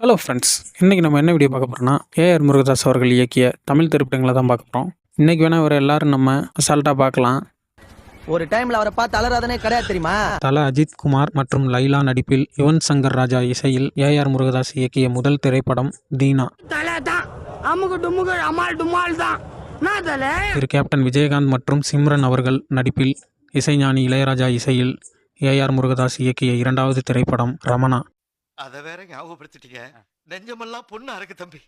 Hello friends இன்றைக்கி நம்ம என்ன வீடியோ பார்க்க போகிறோம்னா ஏஆர் முருகதாஸ் அவர்கள் இயக்கிய தமிழ் திரைப்படங்களை தான் பார்க்க போகிறோம் இன்றைக்கி வேணால் இவரை எல்லாரும் நம்ம அசால்ட்டாக பார்க்கலாம். ஒரு டைம்ல அவரை பார்த்து அலறாதனே கிடையாது தெரியுமா? தல அஜித் குமார் மற்றும் லைலா நடிப்பில் யுவன் சங்கர் ராஜா இசையில் ஏஆர் முருகதாஸ் இயக்கிய முதல் திரைப்படம் தீனா. தலை தான் அமுகு டுமுகு அமால் டுமால் தான். நான் தலை. திரு கேப்டன் விஜயகாந்த் மற்றும் சிம்ரன் அவர்கள் நடிப்பில் இசைஞானி இளையராஜா இசையில் ஏஆர் முருகதாஸ் இயக்கிய இரண்டாவது திரைப்படம் ரமணா. அத வேற ஞாபகப்படுத்திட்டீங்க. நெஞ்சமெல்லாம் பொண்ணு அறக்கு தம்பி.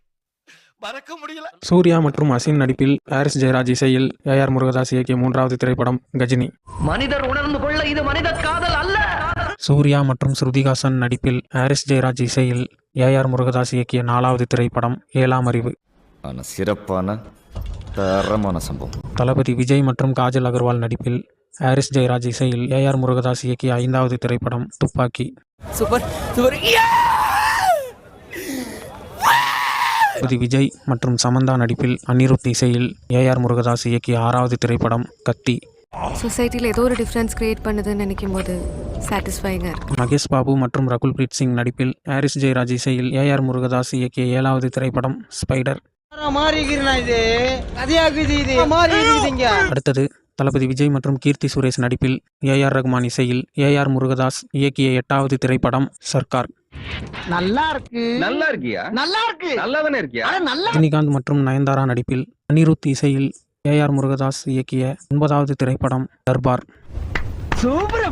மறக்க முடியல. சூர்யா மற்றும் அசின் நடிப்பில் பாரிஸ் ஜெயராஜ் இசையில் ஏஆர் முருகதாஸ் இயக்கிய மூன்றாவது திரைப்படம் கஜினி. மனிதர் உணர்ந்து கொள்ள இது மனித காதல் அல்ல. சூர்யா மற்றும் ஸ்ருதிஹாசன் நடிப்பில் ஹாரிஸ் ஜெயராஜ் இசையில் ஏஆர் முருகதாஸ் இயக்கிய நாலாவது திரைப்படம் ஏழாம் அறிவு. சிறப்பான தரமான சம்பவம். தளபதி விஜய் மற்றும் காஜல் அகர்வால் நடிப்பில் ஹாரிஸ் ஜெயராஜ் இசையில் ஏஆர் முருகதாஸ் இயக்கிய ஐந்தாவது திரைப்படம் துப்பாக்கி. Super super. விஜய் மற்றும் சமந்தா நடிப்பில் அனிருத் இசையில் ஏஆர் முருகதாஸ் இயக்கிய ஆறாவது திரைப்படம் கத்தி. சொசைட்டியில் ஏதோ ஒரு டிஃப்ரென்ஸ் கிரியேட் பண்ணுதுன்னு நினைக்கும் போது மகேஷ் பாபு மற்றும் ரகுல் பிரீத் சிங் நடிப்பில் ஹாரிஸ் ஜெயராஜ் இசையில் ஏஆர் முருகதாஸ் இயக்கிய ஏழாவது திரைப்படம் ஸ்பைடர். அடுத்தது தளபதி விஜய் மற்றும் கீர்த்தி சுரேஷ் நடிப்பில் ஏஆர் ரகுமான் இசையில் ஏஆர் முருகதாஸ் இயக்கிய எட்டாவது திரைப்படம் சர்க்கார். நல்லா இருக்கு நல்லா இருக்கியா? நல்லா இருக்கு நல்லா தானே இருக்கியா ரஜினிகாந்த் மற்றும் நயன்தாரா நடிப்பில் அனிருத் இசையில் ஏஆர் முருகதாஸ் இயக்கிய ஒன்பதாவது திரைப்படம் தர்பார். சூப்பர்